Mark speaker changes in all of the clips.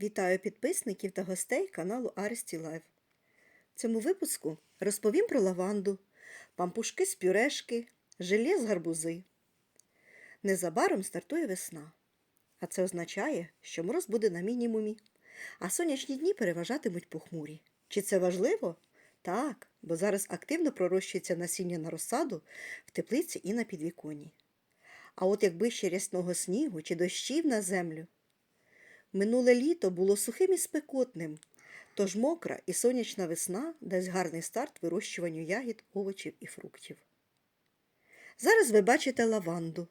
Speaker 1: Вітаю підписників та гостей каналу Арсті Лайв. В цьому випуску розповім про лаванду, пампушки з пюрешки, желе з гарбузи. Незабаром стартує весна, а це означає, що мороз буде на мінімумі, а сонячні дні переважатимуть похмурі. Чи це важливо? Так, бо зараз активно пророщується насіння на розсаду в теплиці і на підвіконні. А от якби ще рясного снігу чи дощів на землю, Минуле літо було сухим і спекотним, тож мокра і сонячна весна дасть гарний старт вирощуванню ягід, овочів і фруктів. Зараз ви бачите лаванду.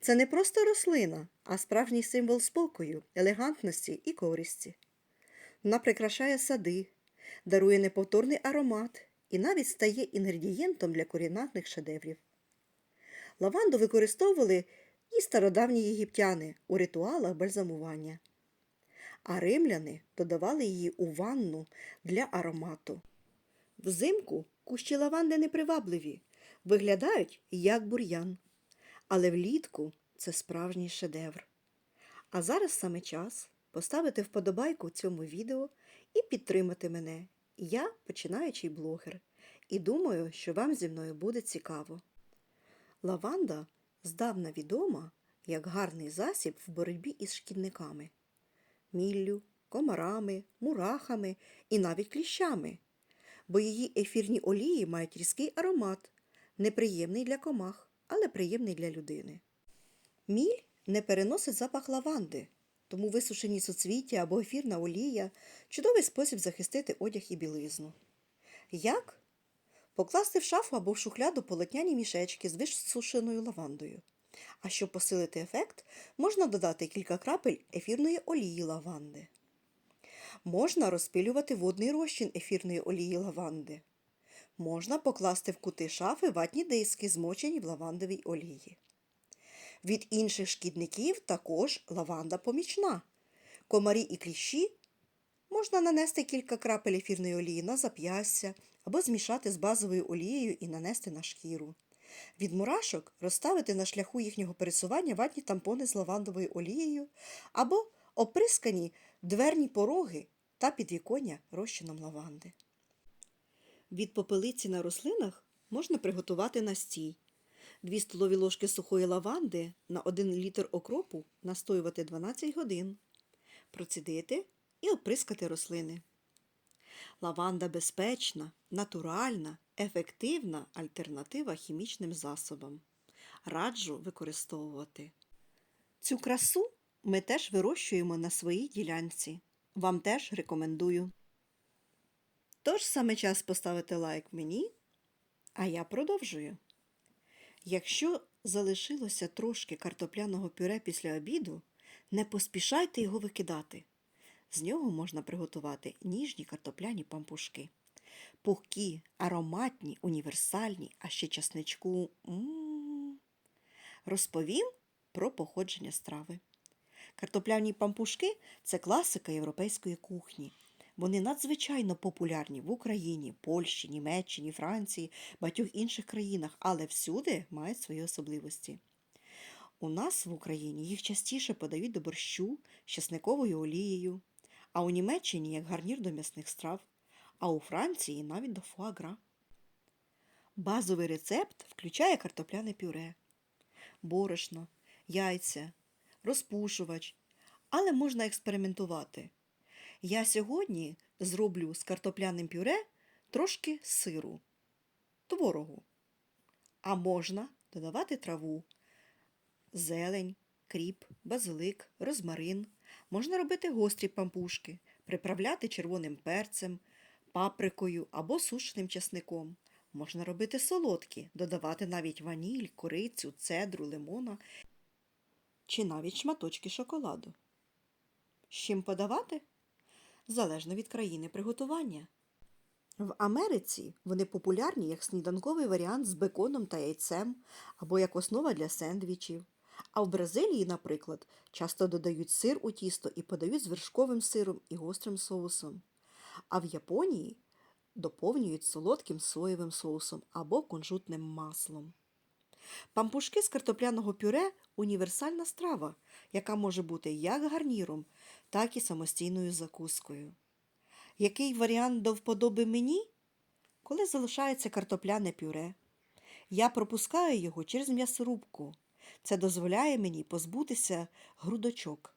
Speaker 1: Це не просто рослина, а справжній символ спокою, елегантності і користі. Вона прикрашає сади, дарує неповторний аромат і навіть стає інгредієнтом для кулінарних шедеврів. Лаванду використовували і стародавні єгиптяни у ритуалах бальзамування. А римляни додавали її у ванну для аромату. Взимку кущі лаванди непривабливі, виглядають як бур'ян. Але влітку це справжній шедевр. А зараз саме час поставити вподобайку цьому відео і підтримати мене. Я починаючий блогер, і думаю, що вам зі мною буде цікаво. Лаванда здавна відома як гарний засіб в боротьбі із шкідниками, міллю, комарами, мурахами і навіть кліщами, бо її ефірні олії мають різкий аромат, неприємний для комах, але приємний для людини. Міль не переносить запах лаванди, тому висушені суцвіття або ефірна олія чудовий спосіб захистити одяг і білизну. Як? Покласти в шафу або в шухляду полотняні мішечки з висушеною лавандою. А щоб посилити ефект, можна додати кілька крапель ефірної олії лаванди. Можна розпилювати водний розчин ефірної олії лаванди. Можна покласти в кути шафи ватні диски, змочені в лавандовій олії. Від інших шкідників також лаванда помічна. Комарі і кліщі можна нанести кілька крапель ефірної олії на зап'ястя або змішати з базовою олією і нанести на шкіру. Від мурашок розставити на шляху їхнього пересування ватні тампони з лавандовою олією або оприскані дверні пороги та підвіконня розчином лаванди. Від попелиці на рослинах можна приготувати настій. 2 столові ложки сухої лаванди на 1 літр окропу настоювати 12 годин, процідити і оприскати рослини. Лаванда безпечна, натуральна, ефективна альтернатива хімічним засобам. Раджу використовувати. Цю красу ми теж вирощуємо на своїй ділянці. Вам теж рекомендую. Тож саме час поставити лайк мені, а я продовжую. Якщо залишилося трошки картопляного пюре після обіду, не поспішайте його викидати. З нього можна приготувати ніжні картопляні пампушки. Пухкі, ароматні, універсальні, а ще часничку. М-м-м. Розповім про походження страви. Картопляні пампушки це класика європейської кухні. Вони надзвичайно популярні в Україні, Польщі, Німеччині, Франції, багатьох інших країнах, але всюди мають свої особливості. У нас в Україні їх частіше подають до борщу з часниковою олією, а у Німеччині як гарнір до м'ясних страв, а у Франції навіть до фуагра. Базовий рецепт включає картопляне пюре, борошно, яйця, розпушувач, але можна експериментувати. Я сьогодні зроблю з картопляним пюре трошки сиру, творогу. А можна додавати траву, зелень, кріп, базилик, розмарин. Можна робити гострі пампушки, приправляти червоним перцем, паприкою або сушеним часником. Можна робити солодкі, додавати навіть ваніль, корицю, цедру, лимона чи навіть шматочки шоколаду. З чим подавати? Залежно від країни приготування. В Америці вони популярні як сніданковий варіант з беконом та яйцем або як основа для сендвічів. А в Бразилії, наприклад, часто додають сир у тісто і подають з вершковим сиром і гострим соусом. А в Японії доповнюють солодким соєвим соусом або кунжутним маслом. Пампушки з картопляного пюре універсальна страва, яка може бути як гарніром, так і самостійною закускою. Який варіант до вподоби мені? Коли залишається картопляне пюре, я пропускаю його через м'ясорубку. Це дозволяє мені позбутися грудочок.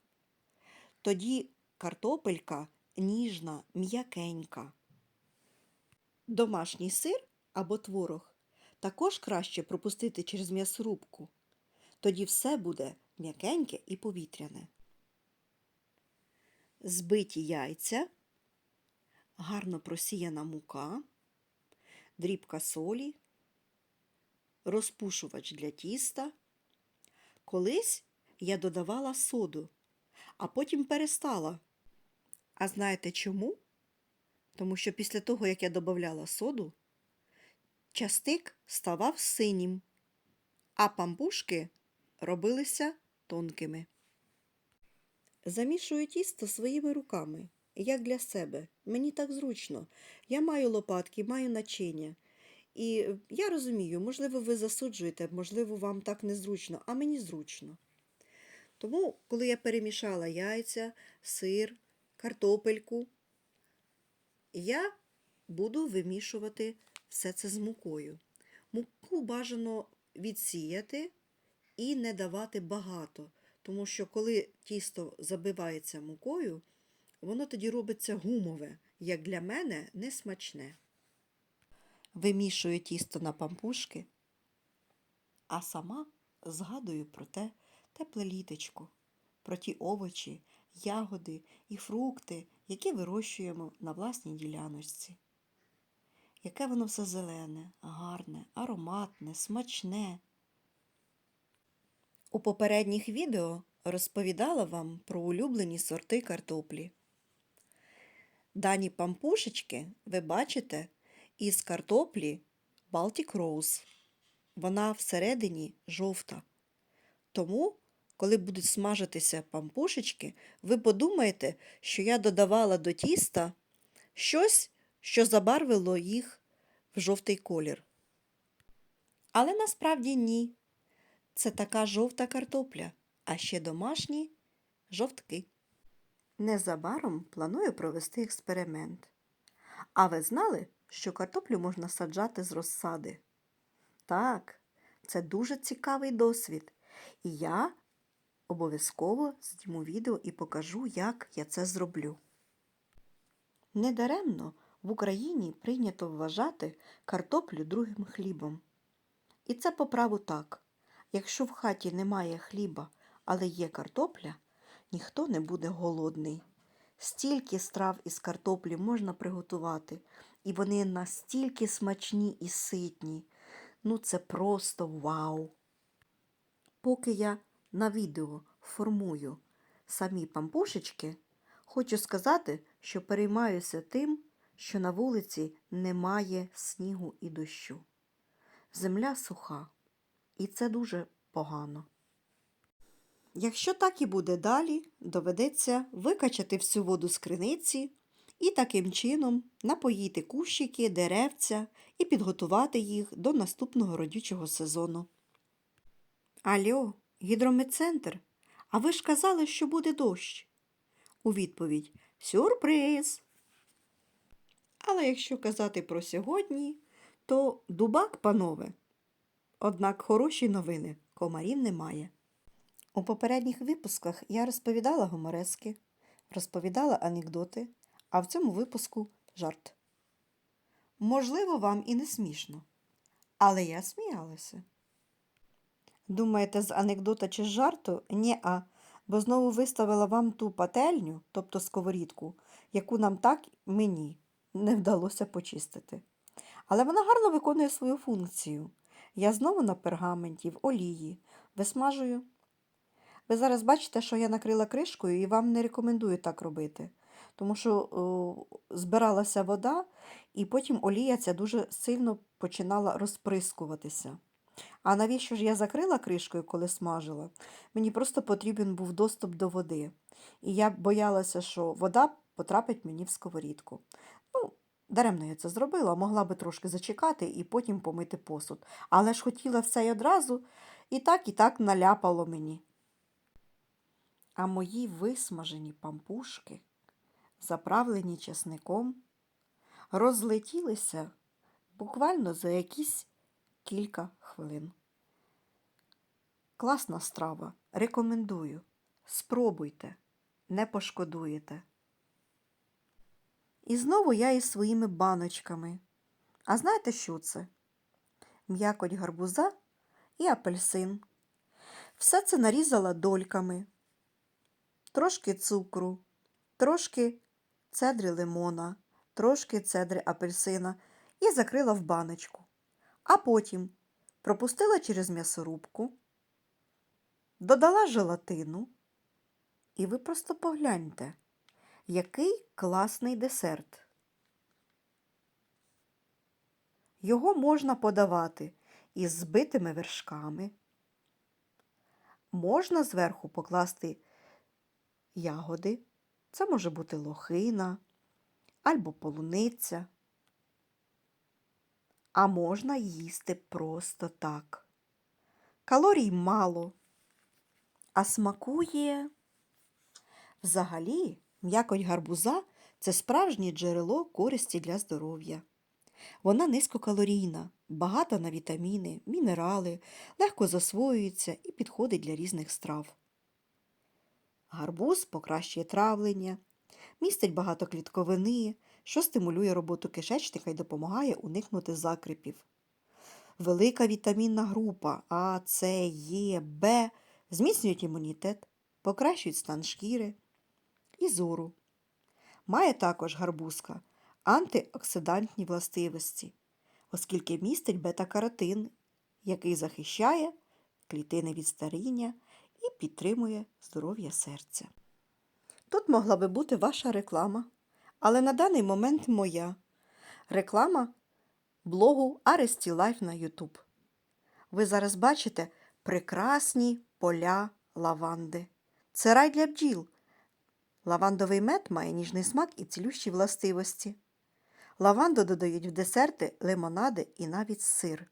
Speaker 1: Тоді картопелька ніжна, м'якенька. Домашній сир або творог також краще пропустити через м'ясорубку. Тоді все буде м'якеньке і повітряне. Збиті яйця, гарно просіяна мука, дрібка солі, розпушувач для тіста. Колись я додавала соду, а потім перестала. А знаєте чому? Тому що після того, як я додавала соду, частик ставав синім, а пампушки робилися тонкими. Замішую тісто своїми руками, як для себе. Мені так зручно. Я маю лопатки, маю начиння. І я розумію, можливо, ви засуджуєте, можливо, вам так незручно, а мені зручно. Тому, коли я перемішала яйця, сир, картопельку, я буду вимішувати все це з мукою. Муку бажано відсіяти і не давати багато, тому що коли тісто забивається мукою, воно тоді робиться гумове, як для мене несмачне. Вимішую тісто на пампушки, а сама згадую про те тепле літочко, про ті овочі, ягоди і фрукти, які вирощуємо на власній діляночці. Яке воно все зелене, гарне, ароматне, смачне. У попередніх відео розповідала вам про улюблені сорти картоплі. Дані пампушечки ви бачите із картоплі Baltic Rose. Вона всередині жовта. Тому, коли будуть смажитися пампушечки, ви подумаєте, що я додавала до тіста щось, що забарвило їх в жовтий колір. Але насправді ні. Це така жовта картопля, а ще домашні жовтки. Незабаром планую провести експеримент. А ви знали, що картоплю можна саджати з розсади? Так, це дуже цікавий досвід. І я обов'язково зніму відео і покажу, як я це зроблю. Недаремно в Україні прийнято вважати картоплю другим хлібом. І це по праву так. Якщо в хаті немає хліба, але є картопля, ніхто не буде голодний. Стільки страв із картоплі можна приготувати, і вони настільки смачні і ситні. Ну, це просто вау! Поки я на відео формую самі пампушечки, хочу сказати, що переймаюся тим, що на вулиці немає снігу і дощу. Земля суха, і це дуже погано. Якщо так і буде далі, доведеться викачати всю воду з криниці і таким чином напоїти кущики, деревця і підготувати їх до наступного родючого сезону. Альо, гідрометцентр, а ви ж казали, що буде дощ. У відповідь Сюрприз. Але якщо казати про сьогодні, то дубак, панове. Однак хороші новини комарів немає. У попередніх випусках я розповідала гуморески, розповідала анекдоти, а в цьому випуску жарт. Можливо, вам і не смішно, але я сміялася. Думаєте, з анекдота чи з жарту? Ні-а, бо знову виставила вам ту пательню, тобто сковорідку, яку нам так мені не вдалося почистити. Але вона гарно виконує свою функцію. Я знову на пергаменті, в олії, висмажую. Ви зараз бачите, що я накрила кришкою і вам не рекомендую так робити, тому що о, збиралася вода, і потім олія ця дуже сильно починала розприскуватися. А навіщо ж я закрила кришкою, коли смажила? Мені просто потрібен був доступ до води. І я боялася, що вода потрапить мені в сковорідку. Ну, Даремно я це зробила, могла би трошки зачекати і потім помити посуд. Але ж хотіла все й одразу, і так, і так наляпало мені. А мої висмажені пампушки, заправлені чесником, розлетілися буквально за якісь кілька хвилин. Класна страва. Рекомендую. Спробуйте, не пошкодуєте. І знову я із своїми баночками. А знаєте, що це? М'якоть гарбуза і апельсин. Все це нарізала дольками, трошки цукру, трошки цедри лимона, трошки цедри апельсина і закрила в баночку. А потім пропустила через м'ясорубку, додала желатину, і ви просто погляньте, який класний десерт. Його можна подавати із збитими вершками. Можна зверху покласти ягоди. Це може бути лохина або полуниця. А можна їсти просто так. Калорій мало, а смакує. Взагалі, м'якоть гарбуза це справжнє джерело користі для здоров'я. Вона низькокалорійна, багата на вітаміни, мінерали, легко засвоюється і підходить для різних страв. Гарбуз покращує травлення, містить багато клітковини, що стимулює роботу кишечника і допомагає уникнути закрипів. Велика вітамінна група А, С, Е, Б зміцнюють імунітет, покращують стан шкіри і зору. Має також гарбузка антиоксидантні властивості, оскільки містить бета-каротин, який захищає клітини від старіння підтримує здоров'я серця. Тут могла би бути ваша реклама, але на даний момент моя реклама блогу Аресті Лайф на YouTube. Ви зараз бачите прекрасні поля лаванди. Це рай для бджіл. Лавандовий мед має ніжний смак і цілющі властивості. Лаванду додають в десерти, лимонади і навіть сир.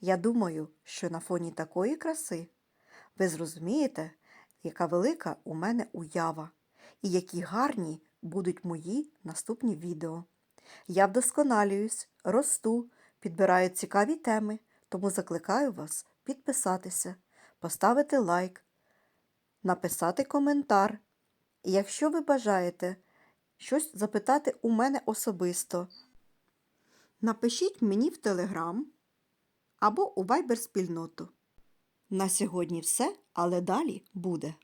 Speaker 1: Я думаю, що на фоні такої краси ви зрозумієте, яка велика у мене уява і які гарні будуть мої наступні відео. Я вдосконалююсь, росту, підбираю цікаві теми, тому закликаю вас підписатися, поставити лайк, написати коментар. І якщо ви бажаєте щось запитати у мене особисто, напишіть мені в Телеграм або у Viber спільноту. На сьогодні все, але далі буде.